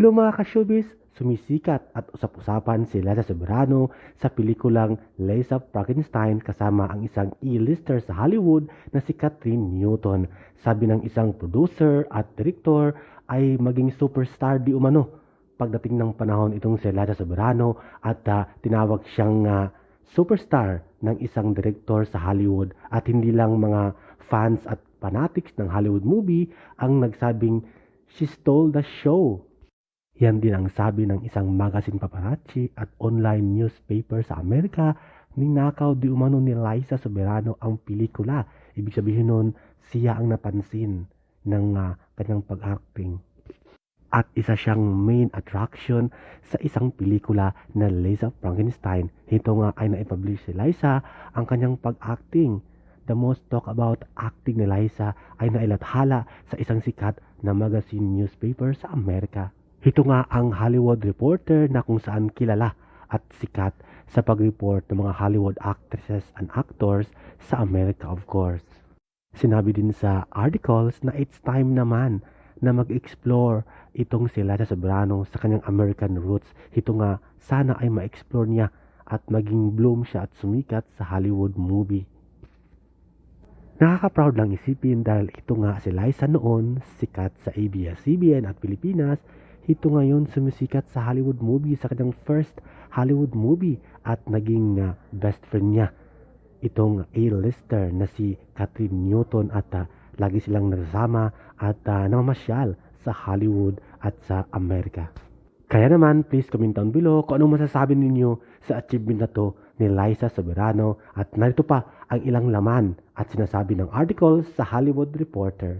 Hello mga ka-showbiz! Sumisikat at usap-usapan sila sa Soberano sa pelikulang Lace of Frankenstein kasama ang isang E-lister sa Hollywood na si Catherine Newton. Sabi ng isang producer at director ay maging superstar di umano. Pagdating ng panahon itong si Laza Soberano at ah, tinawag siyang ah, superstar ng isang director sa Hollywood at hindi lang mga fans at fanatics ng Hollywood movie ang nagsabing she stole the show. Yan din ang sabi ng isang magazine paparazzi at online newspaper sa Amerika, ninakaw di umano ni Liza Soberano ang pelikula. Ibig sabihin nun, siya ang napansin ng ah, kanyang pag-acting. At isa siyang main attraction sa isang pelikula na Liza Frankenstein. Ito nga ay naipublish si Liza ang kanyang pag-acting. The most talk about acting ni Liza ay nailathala sa isang sikat na magazine newspaper sa Amerika. Ito nga ang Hollywood Reporter na kung saan kilala at sikat sa pag-report ng mga Hollywood actresses and actors sa Amerika of course. Sinabi din sa articles na it's time naman na mag-explore itong sila sa Sobrano sa kanyang American roots. Ito nga sana ay ma-explore niya at maging bloom siya at sumikat sa Hollywood movie. Nakaka-proud lang isipin dahil ito nga si Liza noon, sikat sa ABS-CBN at Pilipinas, ito ngayon sumisikat sa Hollywood movie sa kanyang first Hollywood movie at naging uh, best friend niya. Itong A-lister na si Catherine Newton at uh, lagi silang nasasama at uh, namamasyal sa Hollywood at sa Amerika. Kaya naman, please comment down below kung anong masasabi ninyo sa achievement na to ni Liza Soberano at narito pa ang ilang laman at sinasabi ng article sa Hollywood Reporter.